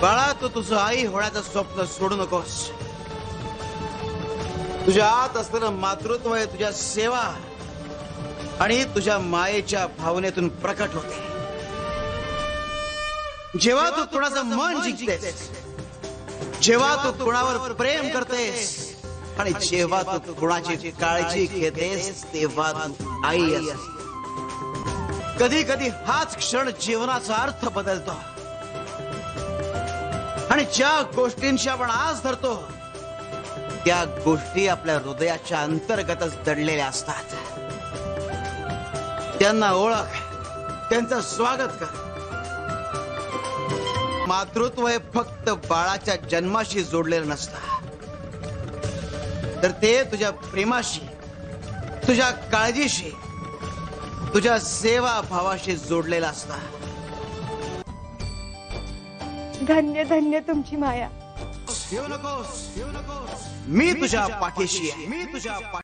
बाळा तू तुझं आई होण्याचं स्वप्न सोडू नकोस. तुझ्या आत असलेलं मातृत्व आहे तुझ्या सेवा आणि तुझ्या मायेच्या भावनेतून प्रकट होते. जेव्हा तू कुणाचं मन जिंकतेस जेव्हा तू कुणावर प्रेम करतेस आणि जेव्हा तू कुणाची काळजी घेतेस तेव्हा तू आई असते कधी कधी हाच क्षण जीवनाचा अर्थ बदलतो. आणि ज्या गोष्टींशी आपण आज धरतो त्या गोष्टी आपल्या हृदयाच्या अंतर्गतच दडलेल्या असतात. त्यांना ओळख त्यांचं स्वागत कर. मातृत्व हे फक्त बाळाच्या जन्माशी जोडलेलं नसतं. तर ते तुझ्या प्रेमाशी तुझ्या काळजीशी तुझ्या सेवा भावाशी जोडलेलं असतं. धन्य धन्य तुमची माया. मी तुझ्या पाठीशी आहे. मी तुझ्या